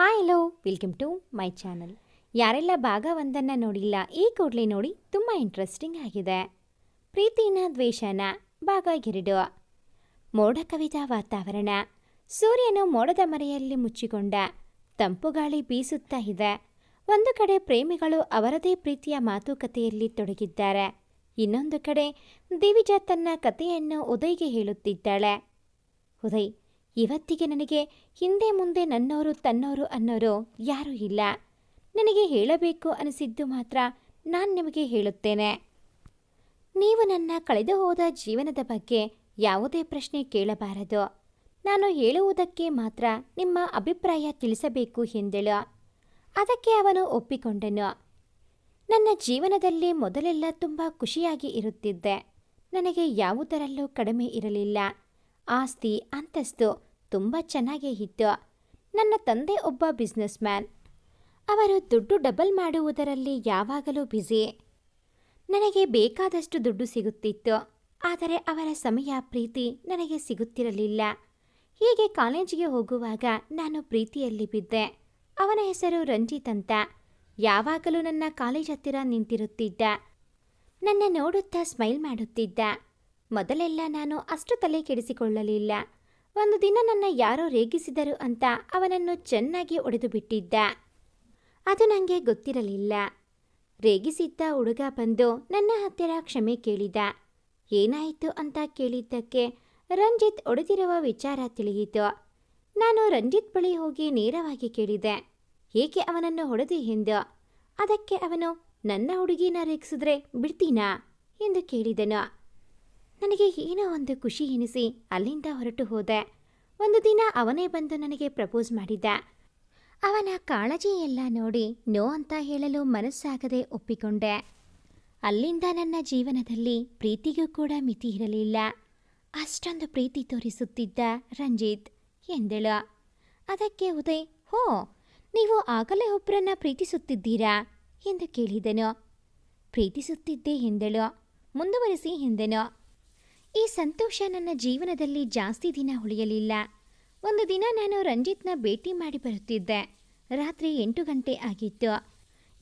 Hi hello welcome to my channel ಯಾರೆಲ್ಲ ಭಾಗ ಒಂದನ್ನು ನೋಡಿಲ್ಲ, ಈ ಕೂಡಲೇ ನೋಡಿ ತುಂಬ ಇಂಟ್ರೆಸ್ಟಿಂಗ್ ಆಗಿದೆ. ಪ್ರೀತಿನ ದ್ವೇಷನ ಭಾಗ ಎರಡು ಮೋಡ ಕವಿದ ವಾತಾವರಣ. ಸೂರ್ಯನು ಮೋಡದ ಮರೆಯಲ್ಲಿ ಮುಚ್ಚಿಕೊಂಡ. ತಂಪು ಗಾಳಿ ಬೀಸುತ್ತಾ ಇದೆ. ಒಂದು ಕಡೆ ಪ್ರೇಮಿಗಳು ಅವರದೇ ಪ್ರೀತಿಯ ಮಾತುಕತೆಯಲ್ಲಿ ತೊಡಗಿದ್ದಾರೆ. ಇನ್ನೊಂದು ಕಡೆ ದಿವಿಜ ತನ್ನ ಕಥೆಯನ್ನು ಉದಯ್ಗೆ ಹೇಳುತ್ತಿದ್ದಾಳೆ. ಉದಯ್ ಇವತ್ತಿಗೆ ನನಗೆ ಹಿಂದೆ ಮುಂದೆ ನನ್ನವರು ತನ್ನವರು ಅನ್ನೋರು ಯಾರೂ ಇಲ್ಲ. ನನಗೆ ಹೇಳಬೇಕು ಅನಿಸಿದ್ದು ಮಾತ್ರ ನಾನು ನಿಮಗೆ ಹೇಳುತ್ತೇನೆ. ನೀವು ನನ್ನ ಕಳೆದು ಹೋದ ಜೀವನದ ಬಗ್ಗೆ ಯಾವುದೇ ಪ್ರಶ್ನೆ ಕೇಳಬಾರದು. ನಾನು ಹೇಳುವುದಕ್ಕೆ ಮಾತ್ರ ನಿಮ್ಮ ಅಭಿಪ್ರಾಯ ತಿಳಿಸಬೇಕು ಎಂದಳು. ಅದಕ್ಕೆ ಅವನು ಒಪ್ಪಿಕೊಂಡನು. ನನ್ನ ಜೀವನದಲ್ಲಿ ಮೊದಲೆಲ್ಲ ತುಂಬ ಖುಷಿಯಾಗಿ ಇರುತ್ತಿದ್ದೆ. ನನಗೆ ಯಾವುದರಲ್ಲೂ ಕಡಿಮೆ ಇರಲಿಲ್ಲ. ಆಸ್ತಿ, ಅಂತಸ್ತು ತುಂಬ ಚೆನ್ನಾಗೇ ಇತ್ತು. ನನ್ನ ತಂದೆ ಒಬ್ಬ ಬಿಸ್ನೆಸ್ ಮ್ಯಾನ್ ಅವರು ದುಡ್ಡು ಡಬಲ್ ಮಾಡುವುದರಲ್ಲಿ ಯಾವಾಗಲೂ ಬ್ಯುಸಿ. ನನಗೆ ಬೇಕಾದಷ್ಟು ದುಡ್ಡು ಸಿಗುತ್ತಿತ್ತು. ಆದರೆ ಅವರ ಸಮಯ, ಪ್ರೀತಿ ನನಗೆ ಸಿಗುತ್ತಿರಲಿಲ್ಲ. ಹೀಗೆ ಕಾಲೇಜಿಗೆ ಹೋಗುವಾಗ ನಾನು ಪ್ರೀತಿಯಲ್ಲಿ ಬಿದ್ದೆ. ಅವನ ಹೆಸರು ರಂಜಿತ್ ಅಂತ. ಯಾವಾಗಲೂ ನನ್ನ ಕಾಲೇಜ್ ಹತ್ತಿರ ನಿಂತಿರುತ್ತಿದ್ದ. ನನ್ನ ನೋಡುತ್ತಾ ಸ್ಮೈಲ್ ಮಾಡುತ್ತಿದ್ದ. ಮೊದಲೆಲ್ಲ ನಾನು ಅಷ್ಟು ತಲೆ ಕೆಡಿಸಿಕೊಳ್ಳಲಿಲ್ಲ ಒಂದು ದಿನ ನನ್ನ ಯಾರೋ ರೇಗಿಸಿದರು ಅಂತ ಅವನನ್ನು ಚೆನ್ನಾಗಿ ಒಡೆದು ಬಿಟ್ಟಿದ್ದ. ಅದು ನನಗೆ ಗೊತ್ತಿರಲಿಲ್ಲ. ರೇಗಿಸಿದ್ದ ಹುಡುಗ ಬಂದು ನನ್ನ ಹತ್ತಿರ ಕ್ಷಮೆ ಕೇಳಿದ. ಏನಾಯಿತು ಅಂತ ಕೇಳಿದ್ದಕ್ಕೆ ರಂಜಿತ್ ಒಡೆದಿರುವ ವಿಚಾರ ತಿಳಿಯಿತು. ನಾನು ರಂಜಿತ್ ಬಳಿ ಹೋಗಿ ನೇರವಾಗಿ ಕೇಳಿದೆ. ಏಕೆ ಅವನನ್ನು ಹೊಡೆದು ಎಂದು? ಅದಕ್ಕೆ ಅವನು, ನನ್ನ ಹುಡುಗಿನ ರೇಗಿಸಿದ್ರೆ ಬಿಡ್ತೀನಾ? ಎಂದು ಕೇಳಿದನು. ನನಗೆ ಏನೋ ಒಂದು ಖುಷಿ ಎನಿಸಿ ಅಲ್ಲಿಂದ ಹೊರಟು ಹೋದೆ. ಒಂದು ದಿನ ಅವನೇ ಬಂದು ನನಗೆ ಪ್ರಪೋಸ್ ಮಾಡಿದ್ದ ಅವನ ಕಾಳಜಿ ಎಲ್ಲ ನೋಡಿ ನೋ ಅಂತ ಹೇಳಲು ಮನಸ್ಸಾಗದೆ ಒಪ್ಪಿಕೊಂಡೆ. ಅಲ್ಲಿಂದ ನನ್ನ ಜೀವನದಲ್ಲಿ ಪ್ರೀತಿಗೂ ಕೂಡ ಮಿತಿ ಇರಲಿಲ್ಲ. ಅಷ್ಟೊಂದು ಪ್ರೀತಿ ತೋರಿಸುತ್ತಿದ್ದ ರಂಜಿತ್ ಎಂದಳು. ಅದಕ್ಕೆ ಉದಯ್, ಹೋ, ನೀವು ಆಗಲೇ ಒಬ್ಬರನ್ನ ಪ್ರೀತಿಸುತ್ತಿದ್ದೀರಾ? ಎಂದು ಕೇಳಿದನು. ಪ್ರೀತಿಸುತ್ತಿದ್ದೆ, ಎಂದಳು. ಮುಂದುವರಿಸಿ, ಎಂದನು. ಈ ಸಂತೋಷ ನನ್ನ ಜೀವನದಲ್ಲಿ ಜಾಸ್ತಿ ದಿನ ಉಳಿಯಲಿಲ್ಲ. ಒಂದು ದಿನ ನಾನು ರಂಜಿತ್ನ ಭೇಟಿ ಮಾಡಿ ಬರುತ್ತಿದ್ದೆ. ರಾತ್ರಿ ಎಂಟು ಗಂಟೆ ಆಗಿತ್ತು.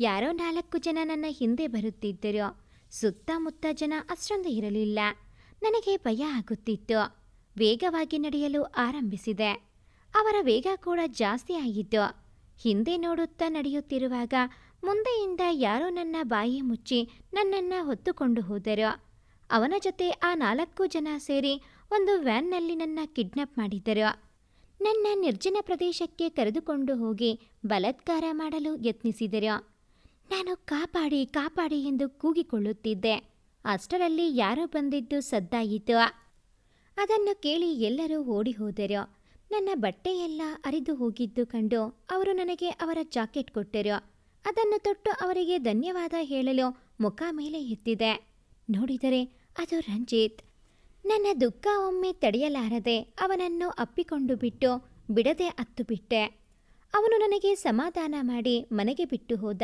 ಯಾರೋ ನಾಲ್ಕು ಜನ ನನ್ನ ಹಿಂದೆ ಬರುತ್ತಿದ್ದರು. ಸುತ್ತಮುತ್ತ ಜನ ಅಷ್ಟೊಂದು ಇರಲಿಲ್ಲ. ನನಗೆ ಭಯ ಆಗುತ್ತಿತ್ತು. ವೇಗವಾಗಿ ನಡೆಯಲು ಆರಂಭಿಸಿದೆ. ಅವರ ವೇಗ ಕೂಡ ಜಾಸ್ತಿ ಆಗಿತ್ತು. ಹಿಂದೆ ನೋಡುತ್ತಾ ನಡೆಯುತ್ತಿರುವಾಗ ಮುಂದೆಯಿಂದ ಯಾರೋ ನನ್ನ ಬಾಯಿ ಮುಚ್ಚಿ ನನ್ನನ್ನು ಹೊತ್ತುಕೊಂಡು ಹೋದರು. ಅವನ ಜೊತೆ ಆ ನಾಲ್ಕು ಜನ ಸೇರಿ ಒಂದು ವ್ಯಾನ್ನಲ್ಲಿ ನನ್ನ ಕಿಡ್ನಾಪ್ ಮಾಡಿದ್ದರು. ನನ್ನ ನಿರ್ಜನ ಪ್ರದೇಶಕ್ಕೆ ಕರೆದುಕೊಂಡು ಹೋಗಿ ಬಲತ್ಕಾರ ಮಾಡಲು ಯತ್ನಿಸಿದರು. ನಾನು ಕಾಪಾಡಿ ಕಾಪಾಡಿ ಎಂದು ಕೂಗಿಕೊಳ್ಳುತ್ತಿದ್ದೆ. ಅಷ್ಟರಲ್ಲಿ ಯಾರೋ ಬಂದಿದ್ದು ಸದ್ದಾಯಿತು. ಅದನ್ನು ಕೇಳಿ ಎಲ್ಲರೂ ಓಡಿ ಹೋದರು ನನ್ನ ಬಟ್ಟೆಯೆಲ್ಲ ಅರಿದು ಹೋಗಿದ್ದು ಕಂಡು ಅವರು ನನಗೆ ಅವರ ಜಾಕೆಟ್ ಕೊಟ್ಟರು. ಅದನ್ನು ತೊಟ್ಟು ಅವರಿಗೆ ಧನ್ಯವಾದ ಹೇಳಲು ಮುಖ ಮೇಲೆ ಎತ್ತಿದೆ. ನೋಡಿದರೆ ಅದು ರಂಜಿತ್. ನನ್ನ ದುಃಖ ಒಮ್ಮೆ ತಡೆಯಲಾರದೆ ಅವನನ್ನು ಅಪ್ಪಿಕೊಂಡು ಬಿಟ್ಟು ಬಿಡದೆ ಅತ್ತು ಬಿಟ್ಟೆ ಅವನು ನನಗೆ ಸಮಾಧಾನ ಮಾಡಿ ಮನೆಗೆ ಬಿಟ್ಟು ಹೋದ.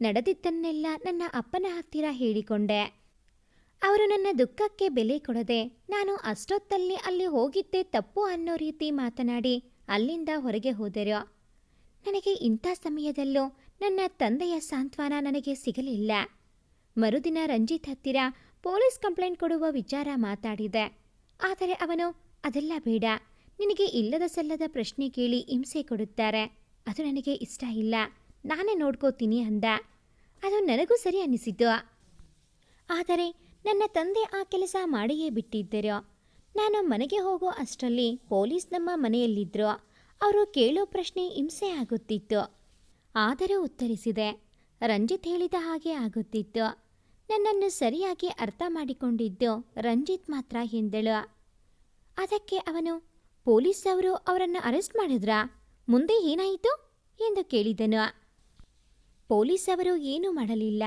ನಡೆದಿದ್ದನ್ನೆಲ್ಲ ನನ್ನ ಅಪ್ಪನ ಹತ್ತಿರ ಹೇಳಿಕೊಂಡೆ. ಅವರು ನನ್ನ ದುಃಖಕ್ಕೆ ಬೆಲೆ ಕೊಡದೆ ನಾನು ಅಷ್ಟೊತ್ತಲ್ಲಿ ಅಲ್ಲಿ ಹೋಗಿದ್ದೆ ತಪ್ಪು ಅನ್ನೋ ರೀತಿ ಮಾತನಾಡಿ ಅಲ್ಲಿಂದ ಹೊರಗೆ ಹೋದರು. ನನಗೆ ಇಂಥ ಸಮಯದಲ್ಲೂ ನನ್ನ ತಂದೆಯ ಸಾಂತ್ವನ ನನಗೆ ಸಿಗಲಿಲ್ಲ. ಮರುದಿನ ರಂಜಿತ್ ಹತ್ತಿರ ಪೊಲೀಸ್ ಕಂಪ್ಲೇಂಟ್ ಕೊಡುವ ವಿಚಾರ ಮಾತಾಡಿದೆ. ಆದರೆ ಅವನು, ಅದೆಲ್ಲ ಬೇಡ. ನಿನಗೆ ಇಲ್ಲದ ಸಲ್ಲದ ಪ್ರಶ್ನೆ ಕೇಳಿ ಹಿಂಸೆ ಕೊಡುತ್ತಾರೆ. ಅದು ನನಗೆ ಇಷ್ಟ ಇಲ್ಲ. ನಾನೇ ನೋಡ್ಕೋತೀನಿ ಅಂದ. ಅದು ನನಗೂ ಸರಿ ಅನ್ನಿಸಿತು ಆದರೆ ನನ್ನ ತಂದೆ ಆ ಕೆಲಸ ಮಾಡಿಯೇ ಬಿಟ್ಟಿದ್ದರು. ನಾನು ಮನೆಗೆ ಹೋಗೋ ಅಷ್ಟರಲ್ಲಿ ಪೊಲೀಸ್ ನಮ್ಮ ಮನೆಯಲ್ಲಿದ್ದರು ಅವರು ಕೇಳೋ ಪ್ರಶ್ನೆ ಹಿಂಸೆ ಆಗುತ್ತಿತ್ತು. ಆದರೂ ಉತ್ತರಿಸಿದೆ. ರಂಜಿತ್ ಹೇಳಿದ ಹಾಗೆ ಆಗುತ್ತಿತ್ತು. ನನ್ನನ್ನು ಸರಿಯಾಗಿ ಅರ್ಥ ಮಾಡಿಕೊಂಡಿದ್ದು ರಂಜಿತ್ ಮಾತ್ರ ಎಂದಳು ಅದಕ್ಕೆ ಅವನು, ಪೊಲೀಸ್ ಅವರು ಅವರನ್ನು ಅರೆಸ್ಟ್ ಮಾಡಿದ್ರಾ? ಮುಂದೆ ಏನಾಯಿತು? ಎಂದು ಕೇಳಿದನು. ಪೊಲೀಸ್ ಅವರು ಏನೂ ಮಾಡಲಿಲ್ಲ,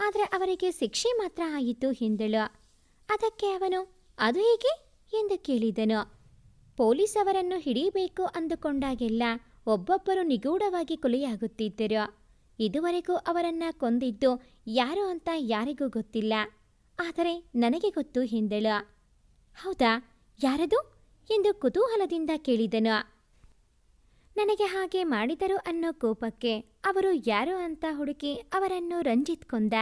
ಆದರೆ ಅವರಿಗೆ ಶಿಕ್ಷೆ ಮಾತ್ರ ಆಯಿತು ಎಂದಳು ಅದಕ್ಕೆ ಅವನು, ಅದು ಹೇಗೆ? ಎಂದು ಕೇಳಿದನು. ಪೊಲೀಸ್ ಅವರನ್ನು ಹಿಡಿಯಬೇಕು ಅಂದುಕೊಂಡಾಗೆಲ್ಲ ಒಬ್ಬೊಬ್ಬರು ನಿಗೂಢವಾಗಿ ಕೊಲೆಯಾಗುತ್ತಿದ್ದರು. ಇದುವರೆಗೂ ಅವರನ್ನ ಕೊಂದಿದ್ದು ಯಾರು ಅಂತ ಯಾರಿಗೂ ಗೊತ್ತಿಲ್ಲ. ಆದರೆ ನನಗೆ ಗೊತ್ತು ಎಂದಳು ಹೌದಾ? ಯಾರದು? ಎಂದು ಕುತೂಹಲದಿಂದ ಕೇಳಿದನು. ನನಗೆ ಹಾಗೆ ಮಾಡಿದರು ಅನ್ನೋ ಕೋಪಕ್ಕೆ ಅವರು ಯಾರು ಅಂತ ಹುಡುಕಿ ಅವರನ್ನು ರಂಜಿತ್ ಕೊಂದ.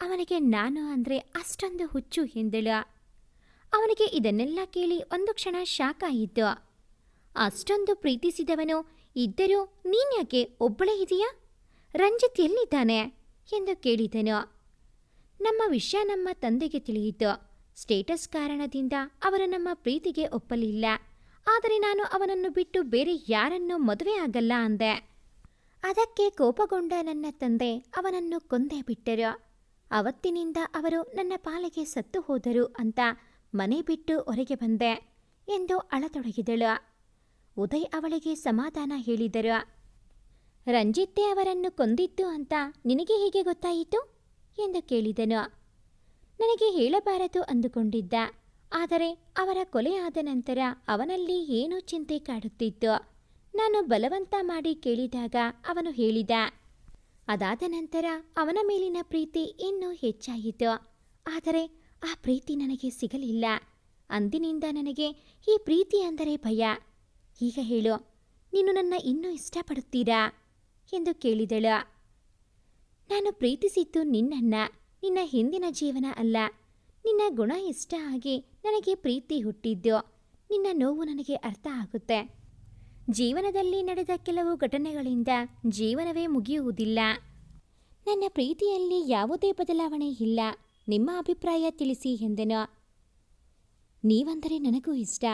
ಅವನಿಗೆ ನಾನು ಅಂದರೆ ಅಷ್ಟೊಂದು ಹುಚ್ಚು ಎಂದಳು ಅವನಿಗೆ ಇದನ್ನೆಲ್ಲ ಕೇಳಿ ಒಂದು ಕ್ಷಣ ಶಾಕ್ ಆಯಿತು ಅಷ್ಟೊಂದು ಪ್ರೀತಿಸಿದವನು ಇದ್ದರೂ ನೀನ್ಯಾಕೆ ಒಬ್ಬಳೇ ಇದೆಯಾ? ರಂಜಿತ್ ಎಲ್ಲಿದ್ದಾನೆ? ಎಂದು ಕೇಳಿದನು. ನಮ್ಮ ವಿಷಯ ನಮ್ಮ ತಂದೆಗೆ ತಿಳಿಯಿತು. ಸ್ಟೇಟಸ್ ಕಾರಣದಿಂದ ಅವರು ನಮ್ಮ ಪ್ರೀತಿಗೆ ಒಪ್ಪಲಿಲ್ಲ. ಆದರೆ ನಾನು ಅವನನ್ನು ಬಿಟ್ಟು ಬೇರೆ ಯಾರನ್ನೂ ಮದುವೆ ಆಗಲ್ಲ ಅಂದೆ. ಅದಕ್ಕೆ ಕೋಪಗೊಂಡ ನನ್ನ ತಂದೆ ಅವನನ್ನು ಕೊಂದೇ ಬಿಟ್ಟರು. ಅವತ್ತಿನಿಂದ ಅವರು ನನ್ನ ಪಾಲಿಗೆ ಸತ್ತು ಹೋದರು ಅಂತ ಮನೆ ಬಿಟ್ಟು ಹೊರಗೆ ಬಂದೆ ಎಂದು ಅಳತೊಡಗಿದಳು. ಉದಯ್ ಅವಳಿಗೆ ಸಮಾಧಾನ ಹೇಳಿದರು. ರಂಜಿತ್ತೆ ಅವರನ್ನು ಕೊಂದಿದ್ದು ಅಂತ ನಿನಗೆ ಹೇಗೆ ಗೊತ್ತಾಯಿತು? ಎಂದು ಕೇಳಿದನು. ನನಗೆ ಹೇಳಬಾರದು ಅಂದುಕೊಂಡಿದ್ದ. ಆದರೆ ಅವರ ಕೊಲೆಯಾದ ನಂತರ ಅವನಲ್ಲಿ ಏನೋ ಚಿಂತೆ ಕಾಡುತ್ತಿತ್ತು. ನಾನು ಬಲವಂತ ಮಾಡಿ ಕೇಳಿದಾಗ ಅವನು ಹೇಳಿದ, ಅದಾದ ನಂತರ ಅವನ ಮೇಲಿನ ಪ್ರೀತಿ ಇನ್ನೂ ಹೆಚ್ಚಾಯಿತು. ಆದರೆ ಆ ಪ್ರೀತಿ ನನಗೆ ಸಿಗಲಿಲ್ಲ. ಅಂದಿನಿಂದ ನನಗೆ ಈ ಪ್ರೀತಿ ಅಂದರೆ ಭಯ. ಈಗ ಹೇಳು, ನೀನು ನನ್ನ ಇನ್ನೂ ಇಷ್ಟಪಡುತ್ತೀರಾ? ಎಂದು ಕೇಳಿದಳು. ನಾನು ಪ್ರೀತಿಸಿದ್ದು ನಿನ್ನನ್ನ, ನಿನ್ನ ಹಿಂದಿನ ಜೀವನ ಅಲ್ಲ. ನಿನ್ನ ಗುಣ ಇಷ್ಟ ಆಗಿ ನನಗೆ ಪ್ರೀತಿ ಹುಟ್ಟಿದ್ದು. ನಿನ್ನ ನೋವು ನನಗೆ ಅರ್ಥ ಆಗುತ್ತೆ. ಜೀವನದಲ್ಲಿ ನಡೆದ ಕೆಲವು ಘಟನೆಗಳಿಂದ ಜೀವನವೇ ಮುಗಿಯುವುದಿಲ್ಲ. ನನ್ನ ಪ್ರೀತಿಯಲ್ಲಿ ಯಾವುದೇ ಬದಲಾವಣೆ ಇಲ್ಲ. ನಿಮ್ಮ ಅಭಿಪ್ರಾಯ ತಿಳಿಸಿ ಎಂದೆನು. ನೀವಂದರೆ ನನಗೂ ಇಷ್ಟ.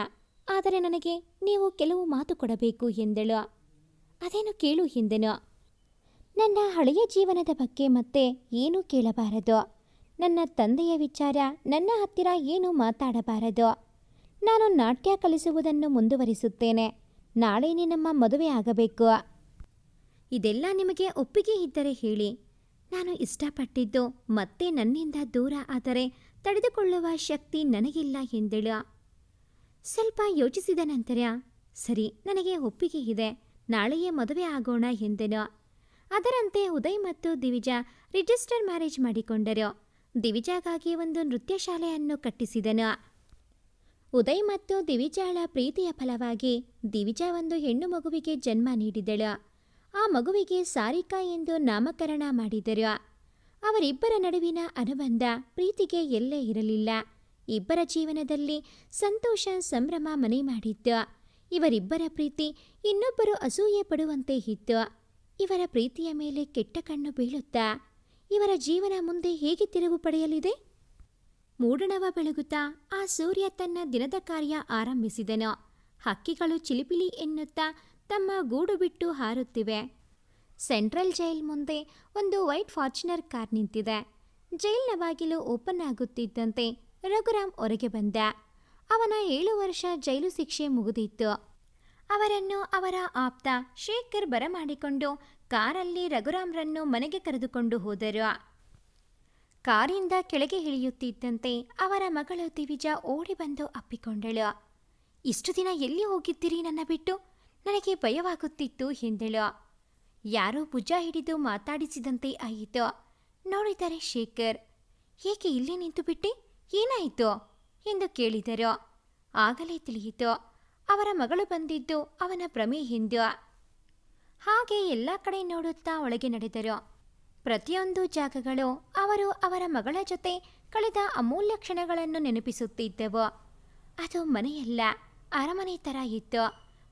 ಆದರೆ ನನಗೆ ನೀವು ಕೆಲವು ಮಾತು ಕೊಡಬೇಕು ಎಂದಳು. ಅದೇನು ಕೇಳು ಎಂದೆನು. ನನ್ನ ಹಳೆಯ ಜೀವನದ ಬಗ್ಗೆ ಮತ್ತೆ ಏನೂ ಕೇಳಬಾರದು? ನನ್ನ ತಂದೆಯ ವಿಚಾರ, ನನ್ನ ಹತ್ತಿರ ಏನೂ ಮಾತಾಡಬಾರದು? ನಾನು ನಾಟ್ಯ ಕಲಿಸುವುದನ್ನು ಮುಂದುವರಿಸುತ್ತೇನೆ. ನಾಳೆ ನಮ್ಮ ಮದುವೆ ಆಗಬೇಕು. ಇದೆಲ್ಲ ನಿಮಗೆ ಒಪ್ಪಿಗೆ ಇದ್ದರೆ ಹೇಳಿ. ನಾನು ಇಷ್ಟಪಟ್ಟಿದ್ದು ಮತ್ತೆ ನನ್ನಿಂದ ದೂರ ಆದರೆ ತಡೆದುಕೊಳ್ಳುವ ಶಕ್ತಿ ನನಗಿಲ್ಲ ಎಂದಳು. ಸ್ವಲ್ಪ ಯೋಚಿಸಿದ ನಂತರ, ಸರಿ, ನನಗೆ ಒಪ್ಪಿಗೆ ಇದೆ. ನಾಳೆಯೇ ಮದುವೆ ಆಗೋಣ ಎಂದೆನು. ಅದರಂತೆ ಉದಯ್ ಮತ್ತು ದಿವಿಜಾ ರಿಜಿಸ್ಟರ್ ಮ್ಯಾರೇಜ್ ಮಾಡಿಕೊಂಡರು. ದಿವಿಜಾಗಾಗಿ ಒಂದು ನೃತ್ಯ ಶಾಲೆಯನ್ನು ಕಟ್ಟಿಸಿದನು. ಉದಯ್ ಮತ್ತು ದಿವಿಜಾಳ ಪ್ರೀತಿಯ ಫಲವಾಗಿ ದಿವಿಜಾ ಒಂದು ಹೆಣ್ಣು ಮಗುವಿಗೆ ಜನ್ಮ ನೀಡಿದಳು. ಆ ಮಗುವಿಗೆ ಸಾರಿಕಾ ಎಂದು ನಾಮಕರಣ ಮಾಡಿದರು. ಅವರಿಬ್ಬರ ನಡುವಿನ ಅನುಬಂಧ ಪ್ರೀತಿಗೆ ಎಲ್ಲೇ ಇರಲಿಲ್ಲ. ಇಬ್ಬರ ಜೀವನದಲ್ಲಿ ಸಂತೋಷ, ಸಂಭ್ರಮ ಮನೆ ಮಾಡಿತ್ತು. ಇವರಿಬ್ಬರ ಪ್ರೀತಿ ಇನ್ನೊಬ್ಬರು ಅಸೂಯೆ ಪಡುವಂತೆ ಇತ್ತು. ಇವರ ಪ್ರೀತಿಯ ಮೇಲೆ ಕೆಟ್ಟ ಕಣ್ಣು ಬೀಳುತ್ತಾ ಇವರ ಜೀವನ ಮುಂದೆ ಹೇಗೆ ತಿರುವು ಪಡೆಯಲಿದೆ? ಮೂಡಣವ ಬೆಳಗುತ್ತಾ ಆ ಸೂರ್ಯ ತನ್ನ ದಿನದ ಕಾರ್ಯ ಆರಂಭಿಸಿದನು. ಹಕ್ಕಿಗಳು ಚಿಲಿಪಿಲಿ ಎನ್ನುತ್ತಾ ತಮ್ಮ ಗೂಡು ಬಿಟ್ಟು ಹಾರುತ್ತಿವೆ. ಸೆಂಟ್ರಲ್ ಜೈಲ್ ಮುಂದೆ ಒಂದು ವೈಟ್ ಫಾರ್ಚುನರ್ ಕಾರ್ ನಿಂತಿದೆ. ಜೈಲ್ನ ಬಾಗಿಲು ಓಪನ್ ಆಗುತ್ತಿದ್ದಂತೆ ರಘುರಾಮ್ ಹೊರಗೆ ಬಂದ. ಅವನ ಏಳು ವರ್ಷ ಜೈಲು ಶಿಕ್ಷೆ ಮುಗಿದಿತ್ತು. ಅವರನ್ನು ಅವರ ಆಪ್ತ ಶೇಖರ್ ಬರಮಾಡಿಕೊಂಡು ಕಾರಲ್ಲಿ ರಘುರಾಮ್ರನ್ನು ಮನೆಗೆ ಕರೆದುಕೊಂಡು ಹೋದರು. ಕಾರಿಂದ ಕೆಳಗೆ ಇಳಿಯುತ್ತಿದ್ದಂತೆ ಅವರ ಮಗಳು ದಿವಿಜ ಓಡಿ ಬಂದು ಅಪ್ಪಿಕೊಂಡಳು. ಇಷ್ಟು ದಿನ ಎಲ್ಲಿ ಹೋಗಿದ್ದೀರಿ ನನ್ನ ಬಿಟ್ಟು? ನನಗೆ ಭಯವಾಗುತ್ತಿತ್ತು ಎಂದಳು. ಯಾರೋ ಭುಜ ಹಿಡಿದು ಮಾತಾಡಿಸಿದಂತೆ ಆಯಿತು. ನೋಡಿದರೆ ಶೇಖರ್, ಏಕೆ ಇಲ್ಲಿ ನಿಂತು ಬಿಟ್ಟಿ ಏನಾಯಿತು? ಎಂದು ಕೇಳಿದರು. ಆಗಲೇ ತಿಳಿಯಿತು. ಅವರ ಮಗಳು ಬಂದಿದ್ದು ಅವನ ಪ್ರಮೇ ಹಿಂದೆ ಹಾಗೆ ಎಲ್ಲ ಕಡೆ ನೋಡುತ್ತಾ ಒಳಗೆ ನಡೆದರು. ಪ್ರತಿಯೊಂದು ಜಾಗಗಳು ಅವರು ಅವರ ಮಗಳ ಜೊತೆ ಕಳೆದ ಅಮೂಲ್ಯ ಕ್ಷಣಗಳನ್ನು ನೆನಪಿಸುತ್ತಿದ್ದವು. ಅದು ಮನೆಯಲ್ಲ, ಅರಮನೆ ಥರ ಇತ್ತು.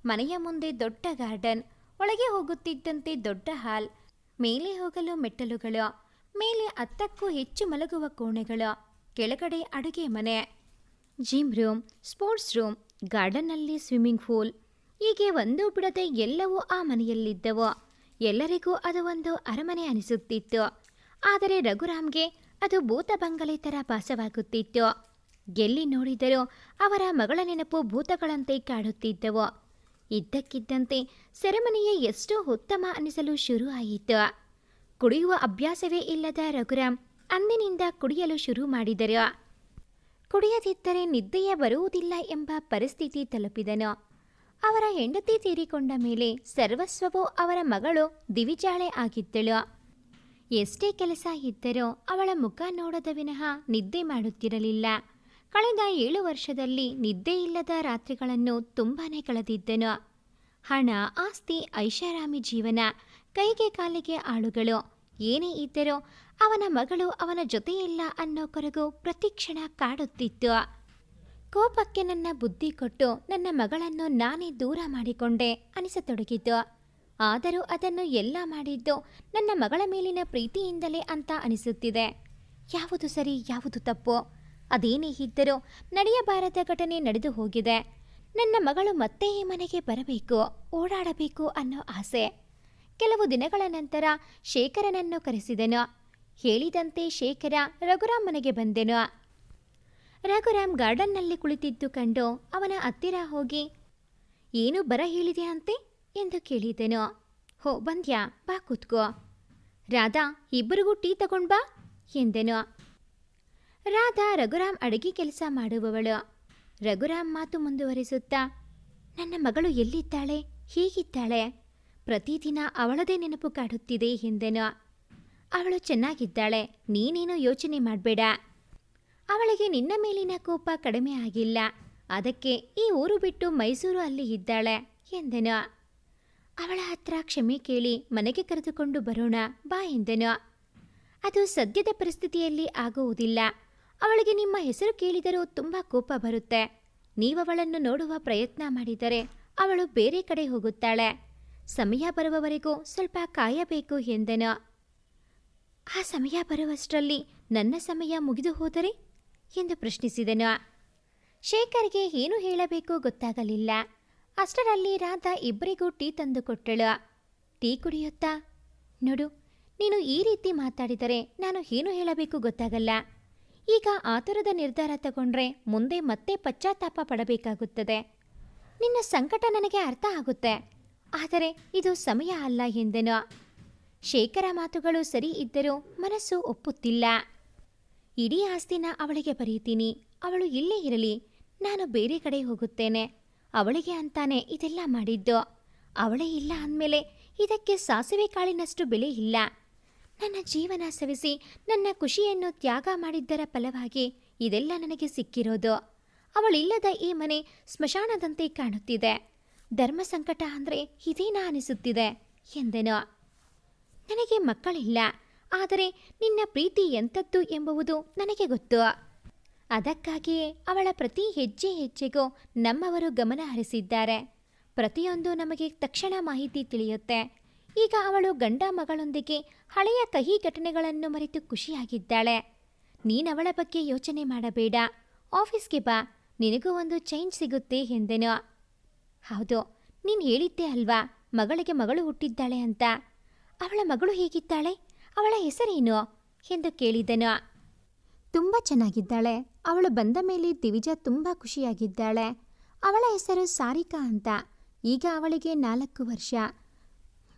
ಮನೆಯ ಮುಂದೆ ದೊಡ್ಡ ಗಾರ್ಡನ್, ಒಳಗೆ ಹೋಗುತ್ತಿದ್ದಂತೆ ದೊಡ್ಡ ಹಾಲ್, ಮೇಲೆ ಹೋಗಲು ಮೆಟ್ಟಲುಗಳು, ಮೇಲೆ ಹತ್ತಕ್ಕೂ ಹೆಚ್ಚು ಮಲಗುವ ಕೋಣೆಗಳು, ಕೆಳಗಡೆ ಅಡುಗೆ ಮನೆ, ಜಿಮ್ ರೂಮ್, ಸ್ಪೋರ್ಟ್ಸ್ ರೂಮ್ ಗಾರ್ಡನ್ನಲ್ಲಿ ಸ್ವಿಮ್ಮಿಂಗ್ ಫೂಲ್ ಹೀಗೆ ಒಂದು ಬಿಡದೆ ಎಲ್ಲವೂ ಆ ಮನೆಯಲ್ಲಿದ್ದವು. ಎಲ್ಲರಿಗೂ ಅದು ಒಂದು ಅರಮನೆ ಅನಿಸುತ್ತಿತ್ತು. ಆದರೆ ರಘುರಾಮ್ಗೆ ಅದು ಭೂತ ಬಂಗಲೆ ಥರ ಭಾಸವಾಗುತ್ತಿತ್ತು. ಎಲ್ಲಿ ನೋಡಿದರೂ ಅವರ ಮಗಳ ನೆನಪು ಭೂತಗಳಂತೆ ಕಾಡುತ್ತಿದ್ದವು. ಇದ್ದಕ್ಕಿದ್ದಂತೆ ಸೆರೆಮನೆಯೇ ಎಷ್ಟೋ ಉತ್ತಮ ಅನಿಸಲು ಶುರು ಆಯಿತು. ಕುಡಿಯುವ ಅಭ್ಯಾಸವೇ ಇಲ್ಲದ ರಘುರಾಮ್ ಅಂದಿನಿಂದ ಕುಡಿಯಲು ಶುರು ಮಾಡಿದರು. ಕುಡಿಯದಿದ್ದರೆ ನಿದ್ದೆಯೇ ಬರುವುದಿಲ್ಲ ಎಂಬ ಪರಿಸ್ಥಿತಿ ತಲುಪಿದನು. ಅವರ ಹೆಂಡತಿ ತೀರಿಕೊಂಡ ಮೇಲೆ ಸರ್ವಸ್ವವೂ ಅವರ ಮಗಳು ದಿವಿಜಾಳೆ ಆಗಿದ್ದಳು. ಎಷ್ಟೇ ಕೆಲಸ ಇದ್ದರೂ ಅವಳ ಮುಖ ನೋಡದ ವಿನಃ ನಿದ್ದೆ ಮಾಡುತ್ತಿರಲಿಲ್ಲ. ಕಳೆದ ಏಳು ವರ್ಷದಲ್ಲಿ ನಿದ್ದೆ ಇಲ್ಲದ ರಾತ್ರಿಗಳನ್ನು ತುಂಬಾನೇ ಕಳೆದಿದ್ದನು. ಹಣ, ಆಸ್ತಿ, ಐಷಾರಾಮಿ ಜೀವನ, ಕೈಗೆ ಕಾಲಿಗೆ ಆಳುಗಳು ಏನೇ ಇದ್ದರೂ ಅವನ ಮಗಳು ಅವನ ಜೊತೆಯಿಲ್ಲ ಅನ್ನೋ ಕೊರಗು ಪ್ರತಿಕ್ಷಣ ಕಾಡುತ್ತಿತ್ತು. ಕೋಪಕ್ಕೆ ನನ್ನ ಬುದ್ಧಿ ಕೊಟ್ಟು ನನ್ನ ಮಗಳನ್ನು ನಾನೇ ದೂರ ಮಾಡಿಕೊಂಡೆ ಅನಿಸತೊಡಗಿತು. ಆದರೂ ಅದನ್ನು ಎಲ್ಲ ಮಾಡಿದ್ದು ನನ್ನ ಮಗಳ ಮೇಲಿನ ಪ್ರೀತಿಯಿಂದಲೇ ಅಂತ ಅನಿಸುತ್ತಿದೆ. ಯಾವುದು ಸರಿ, ಯಾವುದು ತಪ್ಪು? ಅದೇನೇ ಇದ್ದರೂ ನಡೆಯಬಾರದ ಘಟನೆ ನಡೆದು ಹೋಗಿದೆ. ನನ್ನ ಮಗಳು ಮತ್ತೆ ಈ ಮನೆಗೆ ಬರಬೇಕು, ಓಡಾಡಬೇಕು ಅನ್ನೋ ಆಸೆ. ಕೆಲವು ದಿನಗಳ ನಂತರ ಶೇಖರನನ್ನು ಕರೆಸಿದೆನು. ಹೇಳಿದಂತೆ ಶೇಖರ ರಘುರಾಮ್ ಮನೆಗೆ ಬಂದೆನು. ರಘುರಾಮ್ ಗಾರ್ಡನ್ನಲ್ಲಿ ಕುಳಿತಿದ್ದು ಕಂಡು ಅವನ ಹತ್ತಿರ ಹೋಗಿ, ಏನು ಬರ ಹೇಳಿದೆ ಅಂತೆ? ಎಂದು ಕೇಳಿದೆನು. ಹೋ, ಬಂದ್ಯಾ, ಬಾ ಕೂತ್ಕೋ. ರಾಧಾ, ಇಬ್ಬರಿಗೂ ಟೀ ತಗೊಂಡ್ ಬಾ, ಎಂದೆನು. ರಾಧಾ ರಘುರಾಮ್ ಅಡುಗೆ ಕೆಲಸ ಮಾಡುವವಳು. ರಘುರಾಮ್ ಮಾತು ಮುಂದುವರಿಸುತ್ತಾ, ನನ್ನ ಮಗಳು ಎಲ್ಲಿದ್ದಾಳೆ? ಹೀಗಿದ್ದಾಳೆ? ಪ್ರತಿದಿನ ಅವಳದೇ ನೆನಪು ಕಾಡುತ್ತಿದೆ, ಎಂದೆನು. ಅವಳು ಚೆನ್ನಾಗಿದ್ದಾಳೆ, ನೀನೇನು ಯೋಚನೆ ಮಾಡಬೇಡ. ಅವಳಿಗೆ ನಿನ್ನ ಮೇಲಿನ ಕೋಪ ಕಡಿಮೆ ಆಗಿಲ್ಲ. ಅದಕ್ಕೆ ಈ ಊರು ಬಿಟ್ಟು ಮೈಸೂರು ಅಲ್ಲಿ ಇದ್ದಾಳೆ ಎಂದೆನು. ಅವಳ ಹತ್ರ ಕ್ಷಮೆ ಕೇಳಿ ಮನೆಗೆ ಕರೆದುಕೊಂಡು ಬರೋಣ ಬಾ ಎಂದೆನು. ಅದು ಸದ್ಯದ ಪರಿಸ್ಥಿತಿಯಲ್ಲಿ ಆಗುವುದಿಲ್ಲ. ಅವಳಿಗೆ ನಿಮ್ಮ ಹೆಸರು ಕೇಳಿದರೂ ತುಂಬ ಕೋಪ ಬರುತ್ತೆ. ನೀವವಳನ್ನು ನೋಡುವ ಪ್ರಯತ್ನ ಮಾಡಿದರೆ ಅವಳು ಬೇರೆ ಕಡೆ ಹೋಗುತ್ತಾಳೆ. ಸಮಯ ಬರುವವರೆಗೂ ಸ್ವಲ್ಪ ಕಾಯಬೇಕು ಎಂದೆನು. ಆ ಸಮಯ ಬರುವಷ್ಟರಲ್ಲಿ ನನ್ನ ಸಮಯ ಮುಗಿದು ಹೋದರೆ? ಎಂದು ಪ್ರಶ್ನಿಸಿದನು. ಶೇಖರ್ಗೆ ಏನು ಹೇಳಬೇಕು ಗೊತ್ತಾಗಲಿಲ್ಲ. ಅಷ್ಟರಲ್ಲಿ ರಾಧಾ ಇಬ್ಬರಿಗೂ ಟೀ ತಂದು ಕೊಟ್ಟಳು. ಟೀ ಕುಡಿಯುತ್ತಾ? ನೋಡು, ನೀನು ಈ ರೀತಿ ಮಾತಾಡಿದರೆ ನಾನು ಏನು ಹೇಳಬೇಕು ಗೊತ್ತಾಗಲ್ಲ. ಈಗ ಆತುರದ ನಿರ್ಧಾರ ತಗೊಂಡ್ರೆ ಮುಂದೆ ಮತ್ತೆ ಪಶ್ಚಾತ್ತಾಪ ಪಡಬೇಕಾಗುತ್ತದೆ. ನಿನ್ನ ಸಂಕಟ ನನಗೆ ಅರ್ಥ ಆಗುತ್ತೆ. ಆದರೆ ಇದು ಸಮಯ ಅಲ್ಲ ಎಂದೆನು. ಶೇಖರ ಮಾತುಗಳು ಸರಿ ಇದ್ದರೂ ಮನಸ್ಸು ಒಪ್ಪುತ್ತಿಲ್ಲ. ಇಡೀ ಆಸ್ತಿನ ಅವಳಿಗೆ ಬರೀತೀನಿ ಅವಳು ಇಲ್ಲೇ ಇರಲಿ. ನಾನು ಬೇರೆ ಕಡೆ ಹೋಗುತ್ತೇನೆ. ಅವಳಿಗೆ ಅಂತಾನೆ ಇದೆಲ್ಲ ಮಾಡಿದ್ದು. ಅವಳೇ ಇಲ್ಲ ಅಂದಮೇಲೆ ಇದಕ್ಕೆ ಸಾಸಿವೆ ಕಾಳಿನಷ್ಟು ಬೆಲೆ ಇಲ್ಲ. ನನ್ನ ಜೀವನ ಸವಿಸಿ, ನನ್ನ ಖುಷಿಯನ್ನು ತ್ಯಾಗ ಮಾಡಿದ್ದರ ಫಲವಾಗಿ ಇದೆಲ್ಲ ನನಗೆ ಸಿಕ್ಕಿರೋದು. ಅವಳಿಲ್ಲದ ಈ ಮನೆ ಸ್ಮಶಾನದಂತೆ ಕಾಣುತ್ತಿದೆ. ಧರ್ಮ ಸಂಕಟ ಅಂದರೆ ಇದೇನಾ ಅನಿಸುತ್ತಿದೆ ಎಂದೆನು. ನನಗೆ ಮಕ್ಕಳಿಲ್ಲ. ಆದರೆ ನಿನ್ನ ಪ್ರೀತಿ ಎಂಥದ್ದು ಎಂಬುವುದು ನನಗೆ ಗೊತ್ತು. ಅದಕ್ಕಾಗಿಯೇ ಅವಳ ಪ್ರತಿ ಹೆಜ್ಜೆ ಹೆಜ್ಜೆಗೂ ನಮ್ಮವರು ಗಮನ ಹರಿಸಿದ್ದಾರೆ. ಪ್ರತಿಯೊಂದು ನಮಗೆ ತಕ್ಷಣ ಮಾಹಿತಿ ತಿಳಿಯುತ್ತೆ. ಈಗ ಅವಳು ಗಂಡ ಮಗಳೊಂದಿಗೆ ಹಳೆಯ ಕಹಿ ಘಟನೆಗಳನ್ನು ಮರೆತು ಖುಷಿಯಾಗಿದ್ದಾಳೆ. ನೀನವಳ ಬಗ್ಗೆ ಯೋಚನೆ ಮಾಡಬೇಡ. ಆಫೀಸ್ಗೆ ಬಾ. ನಿನಗೂ ಒಂದು ಚೇಂಜ್ ಸಿಗುತ್ತೆ ಎಂದೆನೋ. ಹೌದು, ನೀನು ಹೇಳಿದ್ದೆ ಅಲ್ವಾ? ಮಗಳಿಗೆ ಮಗಳು ಹುಟ್ಟಿದ್ದಾಳೆ ಅಂತ. ಅವಳ ಮಗಳು ಹೇಗಿದ್ದಾಳೆ? ಅವಳ ಹೆಸರೇನು? ಎಂದು ಕೇಳಿದನು. ತುಂಬ ಚೆನ್ನಾಗಿದ್ದಾಳೆ. ಅವಳು ಬಂದ ಮೇಲೆ ದಿವಿಜ ತುಂಬ ಖುಷಿಯಾಗಿದ್ದಾಳೆ. ಅವಳ ಹೆಸರು ಸಾರಿಕಾ ಅಂತ. ಈಗ ಅವಳಿಗೆ ನಾಲ್ಕು ವರ್ಷ.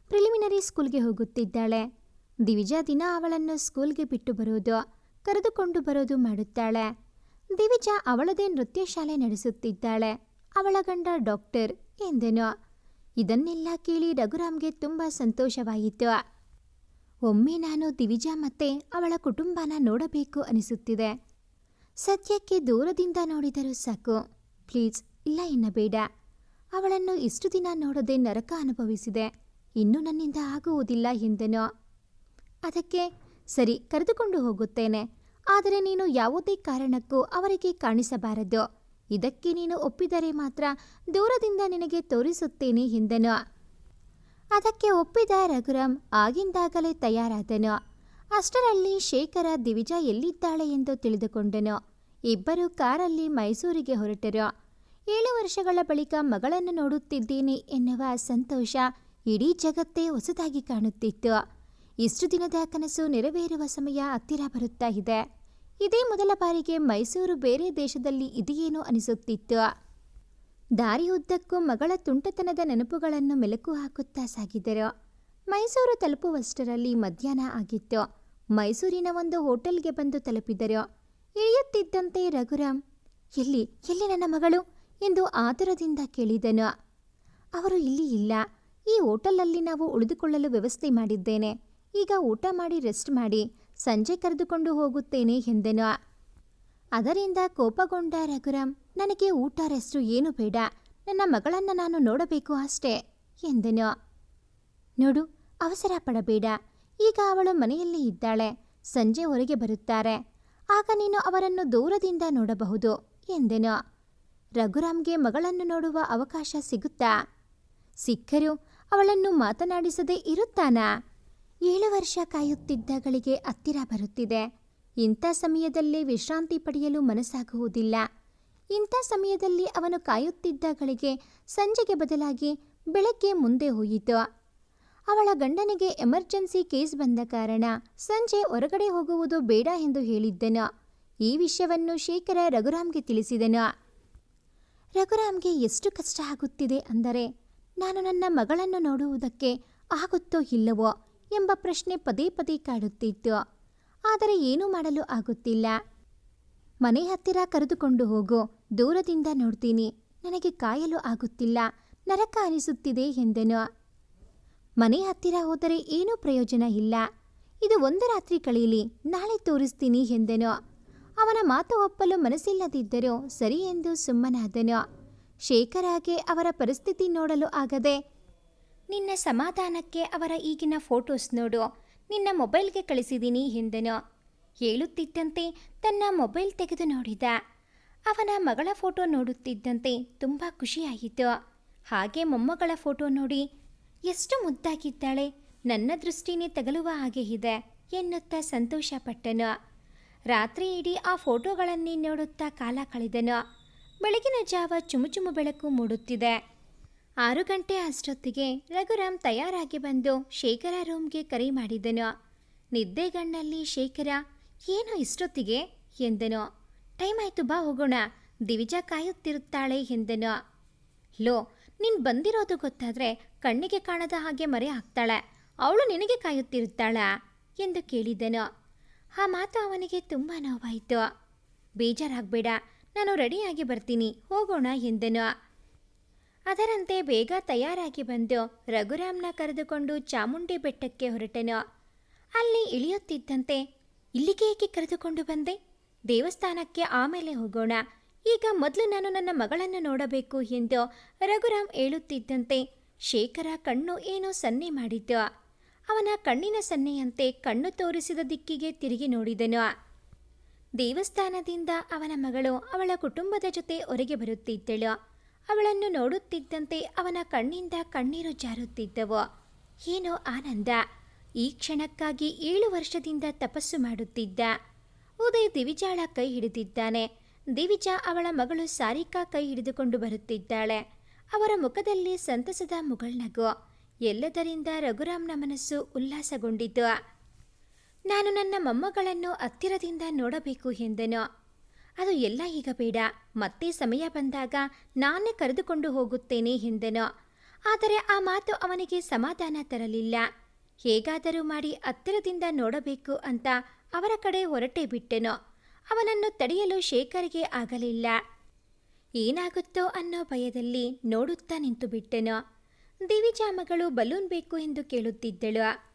ಪ್ರಿಲಿಮಿನರಿ ಸ್ಕೂಲ್ಗೆ ಹೋಗುತ್ತಿದ್ದಾಳೆ. ದಿವಿಜ ದಿನ ಅವಳನ್ನು ಸ್ಕೂಲ್ಗೆ ಬಿಟ್ಟು ಬರೋದು, ಕರೆದುಕೊಂಡು ಬರೋದು ಮಾಡುತ್ತಾಳೆ. ದಿವಿಜ ಅವಳದೇ ನೃತ್ಯ ಶಾಲೆ ನಡೆಸುತ್ತಿದ್ದಾಳೆ. ಅವಳ ಗಂಡ ಡಾಕ್ಟರ್ ಎಂದೆನು. ಇದನ್ನೆಲ್ಲ ಕೇಳಿ ರಘುರಾಮ್ಗೆ ತುಂಬ ಸಂತೋಷವಾಯಿತು ಒಮ್ಮೆ ನಾನು ದಿವಿಜಾ ಮತ್ತೆ ಅವಳ ಕುಟುಂಬನ ನೋಡಬೇಕು ಅನಿಸುತ್ತಿದೆ. ಸದ್ಯಕ್ಕೆ ದೂರದಿಂದ ನೋಡಿದರೂ ಸಾಕು. ಪ್ಲೀಸ್, ಇಲ್ಲ ಎನ್ನಬೇಡ. ಅವಳನ್ನು ಇಷ್ಟು ದಿನ ನೋಡದೆ ನರಕ ಅನುಭವಿಸಿದೆ. ಇನ್ನೂ ನನ್ನಿಂದ ಆಗುವುದಿಲ್ಲ ಎಂದೆನೋ. ಅದಕ್ಕೆ, ಸರಿ, ಕರೆದುಕೊಂಡು ಹೋಗುತ್ತೇನೆ. ಆದರೆ ನೀನು ಯಾವುದೇ ಕಾರಣಕ್ಕೂ ಅವರಿಗೆ ಕಾಣಿಸಬಾರದು. ಇದಕ್ಕೆ ನೀನು ಒಪ್ಪಿದರೆ ಮಾತ್ರ ದೂರದಿಂದ ನಿನಗೆ ತೋರಿಸುತ್ತೇನೆ ಎಂದನು. ಅದಕ್ಕೆ ಒಪ್ಪಿದ ರಘುರಾಮ್ ಆಗಿಂದಾಗಲೇ ತಯಾರಾದನು. ಅಷ್ಟರಲ್ಲಿ ಶೇಖರ ದಿವಿಜ ಎಲ್ಲಿದ್ದಾಳೆ ಎಂದು ತಿಳಿದುಕೊಂಡನು. ಇಬ್ಬರು ಕಾರಲ್ಲಿ ಮೈಸೂರಿಗೆ ಹೊರಟರು. ಏಳು ವರ್ಷಗಳ ಬಳಿಕ ಮಗಳನ್ನು ನೋಡುತ್ತಿದ್ದೇನೆ ಎನ್ನುವ ಸಂತೋಷ ಇಡೀ ಜಗತ್ತೇ ಹೊಸದಾಗಿ ಕಾಣುತ್ತಿತ್ತು. ಇಷ್ಟು ದಿನದ ಕನಸು ನೆರವೇರುವ ಸಮಯ ಹತ್ತಿರ ಬರುತ್ತಾ ಇದೆ. ಇದೇ ಮೊದಲ ಬಾರಿಗೆ ಮೈಸೂರು ಬೇರೆ ದೇಶದಲ್ಲಿ ಇದೆಯೇನೋ ಅನಿಸುತ್ತಿತ್ತು. ದಾರಿಯುದ್ದಕ್ಕೂ ಮಗಳ ತುಂಟತನದ ನೆನಪುಗಳನ್ನು ಮೆಲುಕು ಹಾಕುತ್ತಾ ಸಾಗಿದರು. ಮೈಸೂರು ತಲುಪುವಷ್ಟರಲ್ಲಿ ಮಧ್ಯಾಹ್ನ ಆಗಿತ್ತು. ಮೈಸೂರಿನ ಒಂದು ಹೋಟೆಲ್ಗೆ ಬಂದು ತಲುಪಿದರು. ಇಳಿಯುತ್ತಿದ್ದಂತೆ ರಘುರಾಮ್, ಎಲ್ಲಿ ಎಲ್ಲಿ ನನ್ನ ಮಗಳು? ಎಂದು ಆತುರದಿಂದ ಕೇಳಿದನು. ಅವರು ಇಲ್ಲಿ ಇಲ್ಲ. ಈ ಹೋಟೆಲಲ್ಲಿ ನಾವು ಉಳಿದುಕೊಳ್ಳಲು ವ್ಯವಸ್ಥೆ ಮಾಡಿದ್ದೇನೆ. ಈಗ ಊಟ ಮಾಡಿ, ರೆಸ್ಟ್ ಮಾಡಿ. ಸಂಜೆ ಕರೆದುಕೊಂಡು ಹೋಗುತ್ತೇನೆ ಎಂದೆನು. ಅದರಿಂದ ಕೋಪಗೊಂಡ ರಘುರಾಮ್, ನನಗೆ ಊಟ ರೆಸ್ಟು ಏನು ಬೇಡ, ನನ್ನ ಮಗಳನ್ನು ನಾನು ನೋಡಬೇಕು ಅಷ್ಟೇ ಎಂದೆನು. ನೋಡು, ಅವಸರ ಪಡಬೇಡ, ಈಗ ಅವಳು ಮನೆಯಲ್ಲಿ ಇದ್ದಾಳೆ, ಸಂಜೆ ಹೊರಗೆ ಬರುತ್ತಾರೆ, ಆಗ ನೀನು ಅವರನ್ನು ದೂರದಿಂದ ನೋಡಬಹುದು ಎಂದೆನು. ರಘುರಾಮ್ಗೆ ಮಗಳನ್ನು ನೋಡುವ ಅವಕಾಶ ಸಿಗುತ್ತಾ? ಸಿಕ್ಕರೂ ಅವಳನ್ನು ಮಾತನಾಡಿಸದೇ ಇರುತ್ತಾನಾ? ಏಳು ವರ್ಷ ಕಾಯುತ್ತಿದ್ದಗಳಿಗೆ ಹತ್ತಿರ ಬರುತ್ತಿದೆ. ಇಂಥ ಸಮಯದಲ್ಲಿ ವಿಶ್ರಾಂತಿ ಪಡೆಯಲು ಮನಸ್ಸಾಗುವುದಿಲ್ಲ. ಇಂಥ ಸಮಯದಲ್ಲಿ ಅವನು ಕಾಯುತ್ತಿದ್ದಗಳಿಗೆ ಸಂಜೆಗೆ ಬದಲಾಗಿ ಬೆಳಗ್ಗೆ ಮುಂದೆ ಹೋಯಿತು. ಅವಳ ಗಂಡನಿಗೆ ಎಮರ್ಜೆನ್ಸಿ ಕೇಸ್ ಬಂದ ಕಾರಣ ಸಂಜೆ ಹೊರಗಡೆ ಹೋಗುವುದು ಬೇಡ ಎಂದು ಹೇಳಿದ್ದನು. ಈ ವಿಷಯವನ್ನು ಶೇಖರ ರಘುರಾಮ್ಗೆ ತಿಳಿಸಿದನು. ರಘುರಾಮ್ಗೆ ಎಷ್ಟು ಕಷ್ಟ ಆಗುತ್ತಿದೆ ಅಂದರೆ, ನಾನು ನನ್ನ ಮಗಳನ್ನು ನೋಡುವುದಕ್ಕೆ ಆಗುತ್ತೋ ಇಲ್ಲವೋ? ಎಂಬ ಪ್ರಶ್ನೆ ಪದೇ ಪದೇ ಕಾಡುತ್ತಿತ್ತು. ಆದರೆ ಏನೂ ಮಾಡಲು ಆಗುತ್ತಿಲ್ಲ. ಮನೆ ಹತ್ತಿರ ಕರೆದುಕೊಂಡು ಹೋಗು, ದೂರದಿಂದ ನೋಡ್ತೀನಿ. ನನಗೆ ಕಾಯಲು ಆಗುತ್ತಿಲ್ಲ. ನರಕ ಅನಿಸುತ್ತಿದೆ ಎಂದೆನು. ಮನೆ ಹತ್ತಿರ ಹೋದರೆ ಏನೂ ಪ್ರಯೋಜನ ಇಲ್ಲ. ಇದು ಒಂದು ರಾತ್ರಿ ಕಳೆಯಲಿ, ನಾಳೆ ತೋರಿಸ್ತೀನಿ ಎಂದೆನು. ಅವನ ಮಾತು ಒಪ್ಪಲು ಮನಸ್ಸಿಲ್ಲದಿದ್ದರೂ ಸರಿ ಎಂದು ಸುಮ್ಮನಾದನು. ಶೇಖರಾಗೆ ಅವರ ಪರಿಸ್ಥಿತಿ ನೋಡಲು ಆಗದೆ ನಿನ್ನ ಸಮಾಧಾನಕ್ಕೆ ಅವರ ಈಗಿನ ಫೋಟೋಸ್ ನೋಡು. ನಿನ್ನ ಮೊಬೈಲ್ಗೆ ಕಳಿಸಿದ್ದೀನಿ ಎಂದನು ಹೇಳುತ್ತಿದ್ದಂತೆ ತನ್ನ ಮೊಬೈಲ್ ತೆಗೆದು ನೋಡಿದ. ಅವನ ಮಗಳ ಫೋಟೋ ನೋಡುತ್ತಿದ್ದಂತೆ ತುಂಬ ಖುಷಿಯಾಯಿತು. ಹಾಗೆ ಮೊಮ್ಮಗಳ ಫೋಟೋ ನೋಡಿ, ಎಷ್ಟು ಮುದ್ದಾಗಿದ್ದಾಳೆ, ನನ್ನ ದೃಷ್ಟಿನೇ ತಗಲುವ ಹಾಗೆ ಇದೆ ಎನ್ನುತ್ತಾ ಸಂತೋಷಪಟ್ಟನು. ರಾತ್ರಿ ಇಡೀ ಆ ಫೋಟೋಗಳನ್ನೇ ನೋಡುತ್ತಾ ಕಾಲ ಕಳೆದನು. ಬೆಳಗಿನ ಜಾವ ಚುಮುಚುಮು ಬೆಳಕು ಮೂಡುತ್ತಿದೆ. ಆರು ಗಂಟೆ ಅಷ್ಟೊತ್ತಿಗೆ ರಘುರಾಮ್ ತಯಾರಾಗಿ ಬಂದು ಶೇಖರ ರೂಮ್ಗೆ ಕರೆ ಮಾಡಿದನು. ನಿದ್ದೆಗಣ್ಣಲ್ಲಿ ಶೇಖರ, ಏನು ಇಷ್ಟೊತ್ತಿಗೆ? ಎಂದನು. ಟೈಮ್ ಆಯ್ತು, ಬಾ ಹೋಗೋಣ. ದಿವಿಜ ಕಾಯುತ್ತಿರುತ್ತಾಳೆ, ಎಂದನು. ಲೋ, ನಿನ್ ಬಂದಿರೋದು ಗೊತ್ತಾದ್ರೆ ಕಣ್ಣಿಗೆ ಕಾಣದ ಹಾಗೆ ಮರೆ ಹಾಕ್ತಾಳೆ. ಅವಳು ನಿನಗೆ ಕಾಯುತ್ತಿರುತ್ತಾಳ? ಎಂದು ಕೇಳಿದನು. ಆ ಮಾತು ಅವನಿಗೆ ತುಂಬ ನೋವಾಯಿತು. ಬೇಜಾರಾಗ್ಬೇಡ, ನಾನು ರೆಡಿಯಾಗಿ ಬರ್ತೀನಿ. ಹೋಗೋಣ, ಎಂದನು. ಅದರಂತೆ ಬೇಗ ತಯಾರಾಗಿ ಬಂದು ರಘುರಾಮ್ನ ಕರೆದುಕೊಂಡು ಚಾಮುಂಡಿ ಬೆಟ್ಟಕ್ಕೆ ಹೊರಟನು. ಅಲ್ಲಿ ಇಳಿಯುತ್ತಿದ್ದಂತೆ, ಇಲ್ಲಿಗೆ ಏಕೆ ಕರೆದುಕೊಂಡು ಬಂದೆ? ದೇವಸ್ಥಾನಕ್ಕೆ ಆಮೇಲೆ ಹೋಗೋಣ. ಈಗ ಮೊದಲು ನಾನು ನನ್ನ ಮಗಳನ್ನು ನೋಡಬೇಕು ಎಂದು ರಘುರಾಮ್ ಹೇಳುತ್ತಿದ್ದಂತೆ ಶೇಖರ ಕಣ್ಣು ಏನೋ ಸನ್ನೆ ಮಾಡಿದ್ದು. ಅವನ ಕಣ್ಣಿನ ಸನ್ನೆಯಂತೆ ಕಣ್ಣು ತೋರಿಸಿದ ದಿಕ್ಕಿಗೆ ತಿರುಗಿ ನೋಡಿದನು. ದೇವಸ್ಥಾನದಿಂದ ಅವನ ಮಗಳು ಅವಳ ಕುಟುಂಬದ ಜೊತೆ ಹೊರಗೆ ಬರುತ್ತಿದ್ದಳು. ಅವಳನ್ನು ನೋಡುತ್ತಿದ್ದಂತೆ ಅವನ ಕಣ್ಣಿಂದ ಕಣ್ಣೀರು ಜಾರುತ್ತಿದ್ದವು. ಏನೋ ಆನಂದ. ಈ ಕ್ಷಣಕ್ಕಾಗಿ ಏಳು ವರ್ಷದಿಂದ ತಪಸ್ಸು ಮಾಡುತ್ತಿದ್ದ. ಉದಯ್ ದಿವಿಜಾಳ ಕೈ ಹಿಡಿದಿದ್ದಾನೆ. ದಿವಿಜಾ ಅವಳ ಮಗಳು ಸಾರಿಕಾ ಕೈ ಹಿಡಿದುಕೊಂಡು ಬರುತ್ತಿದ್ದಾಳೆ. ಅವರ ಮುಖದಲ್ಲಿ ಸಂತಸದ ಮುಗಳ್ನಗು ಎಲ್ಲದರಿಂದ ರಘುರಾಮ್ನ ಮನಸ್ಸು ಉಲ್ಲಾಸಗೊಂಡಿತು. ನಾನು ನನ್ನ ಮೊಮ್ಮಗಳನ್ನು ಹತ್ತಿರದಿಂದ ನೋಡಬೇಕು ಎಂದನು. ಅದು ಎಲ್ಲ ಈಗ ಬೇಡ. ಮತ್ತೆ ಸಮಯ ಬಂದಾಗ ನಾನೇ ಕರೆದುಕೊಂಡು ಹೋಗುತ್ತೇನೆ ಎಂದನು. ಆದರೆ ಆ ಮಾತು ಅವನಿಗೆ ಸಮಾಧಾನ ತರಲಿಲ್ಲ. ಹೇಗಾದರೂ ಮಾಡಿ ಹತ್ತಿರದಿಂದ ನೋಡಬೇಕು ಅಂತ ಅವರ ಕಡೆ ಹೊರಟೆ ಬಿಟ್ಟೆನು. ಅವನನ್ನು ತಡೆಯಲು ಶೇಖರ್ಗೆ ಆಗಲಿಲ್ಲ. ಏನಾಗುತ್ತೋ ಅನ್ನೋ ಭಯದಲ್ಲಿ ನೋಡುತ್ತಾ ನಿಂತು ಬಿಟ್ಟೆನು. ದಿವಿಜಾ ಮಗಳು ಬಲೂನ್ ಬೇಕು ಎಂದು ಕೇಳುತ್ತಿದ್ದಳು.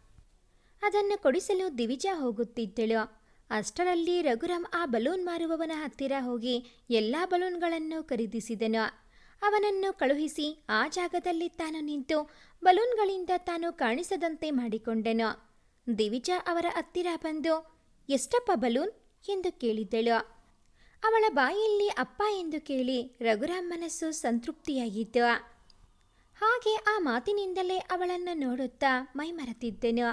ಅದನ್ನು ಕೊಡಿಸಲು ದಿವಿಜಾ ಹೋಗುತ್ತಿದ್ದಳು. ಅಷ್ಟರಲ್ಲಿ ರಘುರಾಮ್ ಆ ಬಲೂನ್ ಮಾರುವವನ ಹತ್ತಿರ ಹೋಗಿ ಎಲ್ಲ ಬಲೂನ್ಗಳನ್ನು ಖರೀದಿಸಿದನು. ಅವನನ್ನು ಕಳುಹಿಸಿ ಆ ಜಾಗದಲ್ಲಿ ತಾನು ನಿಂತು ಬಲೂನ್ಗಳಿಂದ ತಾನು ಕಾಣಿಸದಂತೆ ಮಾಡಿಕೊಂಡನು. ದಿವಿಜಾ ಅವರ ಹತ್ತಿರ ಬಂದು, ಎಷ್ಟಪ್ಪ ಬಲೂನ್? ಎಂದು ಕೇಳಿದ್ದಳು ಅವಳ ಬಾಯಲ್ಲಿ ಅಪ್ಪ ಎಂದು ಕೇಳಿ ರಘುರಾಮ್ ಮನಸ್ಸು ಸಂತೃಪ್ತಿಯಾಗಿತ್ತು. ಹಾಗೆ ಆ ಮಾತಿನಿಂದಲೇ ಅವಳನ್ನು ನೋಡುತ್ತಾ ಮೈಮರೆತಿದ್ದೆನು.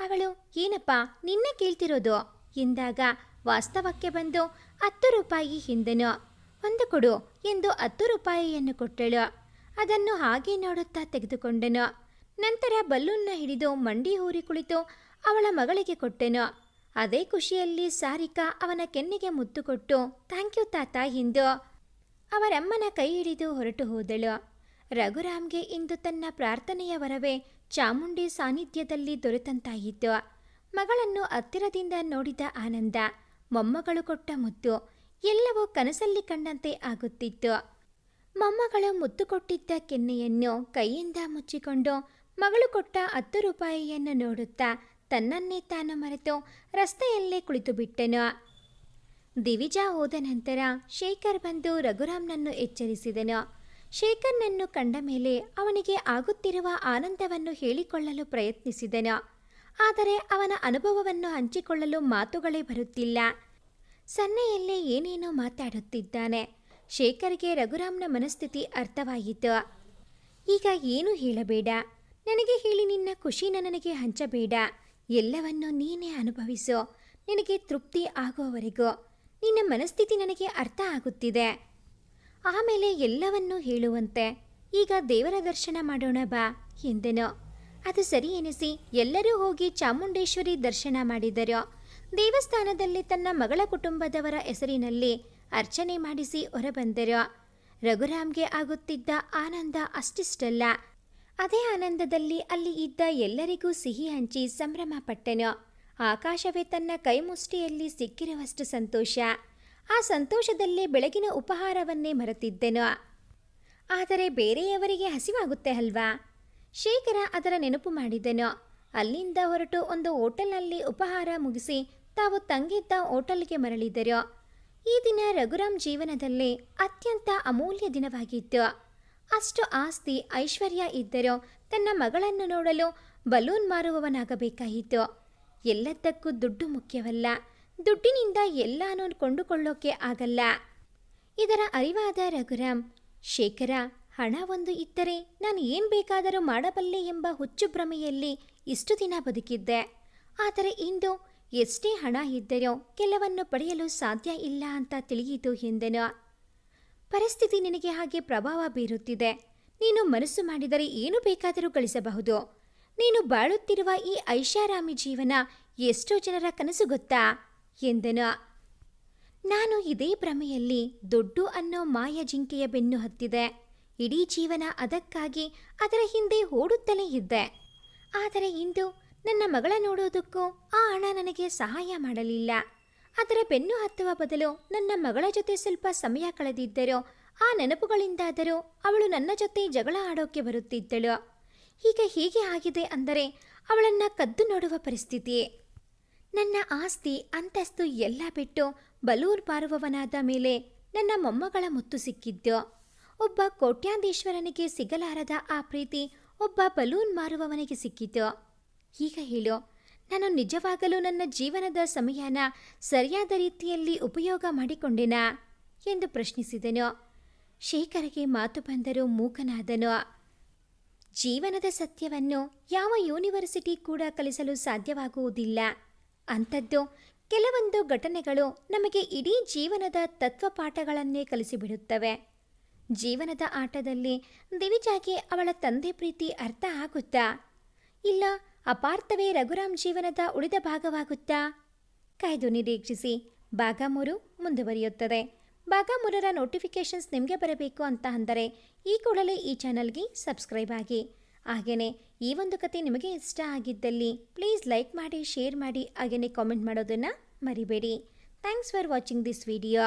ಅವಳು, ಏನಪ್ಪ, ನಿನ್ನೆ ಕೇಳ್ತಿರೋದು? ಎಂದಾಗ ವಾಸ್ತವಕ್ಕೆ ಬಂದು ಹತ್ತು ರೂಪಾಯಿ ಹಿಂದೆನು. ಒಂದು ಕೊಡು ಎಂದು ಹತ್ತು ರೂಪಾಯಿಯನ್ನು ಕೊಟ್ಟಳು. ಅದನ್ನು ಹಾಗೆ ನೋಡುತ್ತಾ ತೆಗೆದುಕೊಂಡನು. ನಂತರ ಬಲ್ಲೂನ್ನ ಹಿಡಿದು ಮಂಡಿ ಊರಿ ಕುಳಿತು ಅವಳ ಮಗಳಿಗೆ ಕೊಟ್ಟೆನು. ಅದೇ ಖುಷಿಯಲ್ಲಿ ಸಾರಿಕಾ ಅವನ ಕೆನ್ನೆಗೆ ಮುತ್ತು ಕೊಟ್ಟು, ಥ್ಯಾಂಕ್ ಯು ತಾತ ಎಂದು ಅವರಮ್ಮನ ಕೈ ಹಿಡಿದು ಹೊರಟು ಹೋದಳು. ರಘುರಾಮ್ಗೆ ಇಂದು ತನ್ನ ಪ್ರಾರ್ಥನೆಯ ವರವೇ ಚಾಮುಂಡಿ ಸಾನ್ನಿಧ್ಯದಲ್ಲಿ ದೊರೆತಂತಾಯಿತು. ಮಗಳನ್ನು ಹತ್ತಿರದಿಂದ ನೋಡಿದ ಆನಂದ, ಮೊಮ್ಮಗಳು ಕೊಟ್ಟ ಮುತ್ತು, ಎಲ್ಲವೂ ಕನಸಲ್ಲಿ ಕಂಡಂತೆ ಆಗುತ್ತಿತ್ತು. ಮೊಮ್ಮಗಳು ಮುತ್ತು ಕೊಟ್ಟಿದ್ದ ಕೆನ್ನೆಯನ್ನು ಕೈಯಿಂದ ಮುಚ್ಚಿಕೊಂಡು ಮಗಳು ಕೊಟ್ಟ ಹತ್ತು ರೂಪಾಯಿಯನ್ನು ನೋಡುತ್ತಾ ತನ್ನನ್ನೇ ತಾನು ಮರೆತು ರಸ್ತೆಯಲ್ಲೇ ಕುಳಿತು ಬಿಟ್ಟನು ದಿವಿಜಾ ಹೋದ ನಂತರ ಶೇಖರ್ ಬಂದು ರಘುರಾಮ್ನನ್ನು ಎಚ್ಚರಿಸಿದನು. ಶೇಖರ್ನನ್ನು ಕಂಡ ಮೇಲೆ ಅವನಿಗೆ ಆಗುತ್ತಿರುವ ಆನಂದವನ್ನು ಹೇಳಿಕೊಳ್ಳಲು ಪ್ರಯತ್ನಿಸಿದನು. ಆದರೆ ಅವನ ಅನುಭವವನ್ನು ಹಂಚಿಕೊಳ್ಳಲು ಮಾತುಗಳೇ ಬರುತ್ತಿಲ್ಲ. ಸನ್ನೆಯಲ್ಲೇ ಏನೇನೋ ಮಾತಾಡುತ್ತಿದ್ದಾನೆ. ಶೇಖರ್ಗೆ ರಘುರಾಮ್ನ ಮನಸ್ಥಿತಿ ಅರ್ಥವಾಯಿತು. ಈಗ ಏನು ಹೇಳಬೇಡ. ನನಗೆ ಹೇಳಿ ನಿನ್ನ ಖುಷಿನ ನನಗೆ ಹಂಚಬೇಡ. ಎಲ್ಲವನ್ನೂ ನೀನೇ ಅನುಭವಿಸು. ನಿನಗೆ ತೃಪ್ತಿ ಆಗುವವರೆಗೂ. ನಿನ್ನ ಮನಸ್ಥಿತಿ ನನಗೆ ಅರ್ಥ ಆಗುತ್ತಿದೆ. ಆಮೇಲೆ ಎಲ್ಲವನ್ನೂ ಹೇಳುವಂತೆ. ಈಗ ದೇವರ ದರ್ಶನ ಮಾಡೋಣ ಬಾ ಎಂದನು. ಅದು ಸರಿ ಎನಿಸಿ ಎಲ್ಲರೂ ಹೋಗಿ ಚಾಮುಂಡೇಶ್ವರಿ ದರ್ಶನ ಮಾಡಿದರು. ದೇವಸ್ಥಾನದಲ್ಲಿ ತನ್ನ ಮಗಳ ಕುಟುಂಬದವರ ಹೆಸರಿನಲ್ಲಿ ಅರ್ಚನೆ ಮಾಡಿಸಿ ಹೊರಬಂದರು. ರಘುರಾಮ್ಗೆ ಆಗುತ್ತಿದ್ದ ಆನಂದ ಅಷ್ಟಿಷ್ಟಲ್ಲ. ಅದೇ ಆನಂದದಲ್ಲಿ ಅಲ್ಲಿ ಇದ್ದ ಎಲ್ಲರಿಗೂ ಸಿಹಿ ಹಂಚಿ ಸಂಭ್ರಮ ಪಟ್ಟನು ಆಕಾಶವೇ ತನ್ನ ಕೈಮುಷ್ಟಿಯಲ್ಲಿ ಸಿಕ್ಕಿರುವಷ್ಟು ಸಂತೋಷ. ಆ ಸಂತೋಷದಲ್ಲೇ ಬೆಳಗಿನ ಉಪಹಾರವನ್ನೇ ಮರೆತಿದ್ದೆನು. ಆದರೆ ಬೇರೆಯವರಿಗೆ ಹಸಿವಾಗುತ್ತೆ ಅಲ್ವಾ? ಶೇಖರ ಅದರ ನೆನಪು ಮಾಡಿದನು. ಅಲ್ಲಿಂದ ಹೊರಟು ಒಂದು ಹೋಟೆಲ್ನಲ್ಲಿ ಉಪಹಾರ ಮುಗಿಸಿ ತಾವು ತಂಗಿದ್ದ ಹೋಟೆಲ್ಗೆ ಮರಳಿದರು. ಈ ದಿನ ರಘುರಾಮ್ ಜೀವನದಲ್ಲಿ ಅತ್ಯಂತ ಅಮೂಲ್ಯ ದಿನವಾಗಿತ್ತು. ಅಷ್ಟು ಆಸ್ತಿ ಐಶ್ವರ್ಯ ಇದ್ದರೂ ತನ್ನ ಮಗಳನ್ನು ನೋಡಲು ಬಲೂನ್ ಮಾರುವವನಾಗಬೇಕಾಯಿತು. ಎಲ್ಲದಕ್ಕೂ ದುಡ್ಡು ಮುಖ್ಯವಲ್ಲ. ದುಡ್ಡಿನಿಂದ ಎಲ್ಲಾನು ಕೊಂಡುಕೊಳ್ಳೋಕೆ ಆಗಲ್ಲ. ಇದರ ಅರಿವಾದ ರಘುರಾಮ್, ಶೇಖರ ಹಣ ಒಂದು ಇದ್ದರೆ ನಾನು ಏನು ಬೇಕಾದರೂ ಮಾಡಬಲ್ಲೆ ಎಂಬ ಹುಚ್ಚು ಭ್ರಮೆಯಲ್ಲಿ ಇಷ್ಟು ದಿನ ಬದುಕಿದ್ದೆ. ಆದರೆ ಇಂದು ಎಷ್ಟೇ ಹಣ ಇದ್ದರೂ ಕೆಲವನ್ನು ಪಡೆಯಲು ಸಾಧ್ಯ ಇಲ್ಲ ಅಂತ ತಿಳಿಯಿತು ಎಂದನು ಪರಿಸ್ಥಿತಿ ನಿನಗೆ ಹಾಗೆ ಪ್ರಭಾವ ಬೀರುತ್ತಿದೆ. ನೀನು ಮನಸ್ಸು ಮಾಡಿದರೆ ಏನು ಬೇಕಾದರೂ ಗಳಿಸಬಹುದು. ನೀನು ಬಾಳುತ್ತಿರುವ ಈ ಐಷಾರಾಮಿ ಜೀವನ ಎಷ್ಟೋ ಜನರ ಕನಸು ಗೊತ್ತಾ? ಎಂದನು. ನಾನು ಇದೇ ಭ್ರಮೆಯಲ್ಲಿ ದೊಡ್ಡು ಅನ್ನೋ ಮಾಯ ಜಿಂಕೆಯ ಬೆನ್ನು ಹತ್ತಿದೆ. ಇಡೀ ಜೀವನ ಅದಕ್ಕಾಗಿ ಅದರ ಹಿಂದೆ ಓಡುತ್ತಲೇ ಇದ್ದೆ. ಆದರೆ ಇಂದು ನನ್ನ ಮಗಳ ನೋಡೋದಕ್ಕೂ ಆ ಹಣ ನನಗೆ ಸಹಾಯ ಮಾಡಲಿಲ್ಲ. ಅದರ ಬೆನ್ನು ಹತ್ತುವ ಬದಲು ನನ್ನ ಮಗಳ ಜೊತೆ ಸ್ವಲ್ಪ ಸಮಯ ಕಳೆದಿದ್ದರೂ ಆ ನೆನಪುಗಳಿಂದಾದರೂ ಅವಳು ನನ್ನ ಜೊತೆ ಜಗಳ ಆಡೋಕೆ ಬರುತ್ತಿದ್ದಳು. ಈಗ ಹೀಗೆ ಆಗಿದೆ ಅಂದರೆ ಅವಳನ್ನ ಕದ್ದು ನೋಡುವ ಪರಿಸ್ಥಿತಿ ನನ್ನ ಆಸ್ತಿ, ಅಂತಸ್ತು ಎಲ್ಲ ಬಿಟ್ಟು ಬಲೂರ್ ಪಾರುವವನಾದ ಮೇಲೆ ನನ್ನ ಮೊಮ್ಮಗಳ ಮುತ್ತು ಸಿಕ್ಕಿದ್ದು. ಒಬ್ಬ ಕೋಟ್ಯಾಂಧೀಶ್ವರನಿಗೆ ಸಿಗಲಾರದ ಆ ಪ್ರೀತಿ ಒಬ್ಬ ಬಲೂನ್ ಮಾರುವವನಿಗೆ ಸಿಕ್ಕಿತು. ಈಗ ಹೇಳು, ನಾನು ನಿಜವಾಗಲೂ ನನ್ನ ಜೀವನದ ಸಮಯನ ಸರಿಯಾದ ರೀತಿಯಲ್ಲಿ ಉಪಯೋಗ ಮಾಡಿಕೊಂಡೆನಾ? ಎಂದು ಪ್ರಶ್ನಿಸಿದನು. ಶೇಖರಗೆ ಮಾತು ಬಂದರೂ ಮೂಕನಾದನು. ಜೀವನದ ಸತ್ಯವನ್ನು ಯಾವ ಯೂನಿವರ್ಸಿಟಿ ಕೂಡ ಕಲಿಸಲು ಸಾಧ್ಯವಾಗುವುದಿಲ್ಲ. ಅಂಥದ್ದು ಕೆಲವೊಂದು ಘಟನೆಗಳು ನಮಗೆ ಇಡೀ ಜೀವನದ ತತ್ವಪಾಠಗಳನ್ನೇ ಕಲಿಸಿಬಿಡುತ್ತವೆ. ಜೀವನದ ಆಟದಲ್ಲಿ ದಿವಿಜಾಗೆ ಅವಳ ತಂದೆ ಪ್ರೀತಿ ಅರ್ಥ ಆಗುತ್ತಾ? ಇಲ್ಲ, ಅಪಾರ್ಥವೇ ರಘುರಾಮ್ ಜೀವನದ ಉಳಿದ ಭಾಗವಾಗುತ್ತಾ? ಕಾಯ್ದು ನಿರೀಕ್ಷಿಸಿ. ಭಾಗ ಮೂರು ಮುಂದುವರಿಯುತ್ತದೆ. ಭಾಗ ಮೂರರ ನೋಟಿಫಿಕೇಷನ್ಸ್ ನಿಮಗೆ ಬರಬೇಕು ಅಂತ ಅಂದರೆ ಈ ಕೂಡಲೇ ಈ ಚಾನಲ್ಗೆ ಸಬ್ಸ್ಕ್ರೈಬ್ ಆಗಿ. ಹಾಗೆಯೇ ಈ ಒಂದು ಕತೆ ನಿಮಗೆ ಇಷ್ಟ ಆಗಿದ್ದಲ್ಲಿ ಪ್ಲೀಸ್ ಲೈಕ್ ಮಾಡಿ, ಶೇರ್ ಮಾಡಿ ಹಾಗೆಯೇ ಕಾಮೆಂಟ್ ಮಾಡೋದನ್ನು ಮರಿಬೇಡಿ. Thanks for watching this video.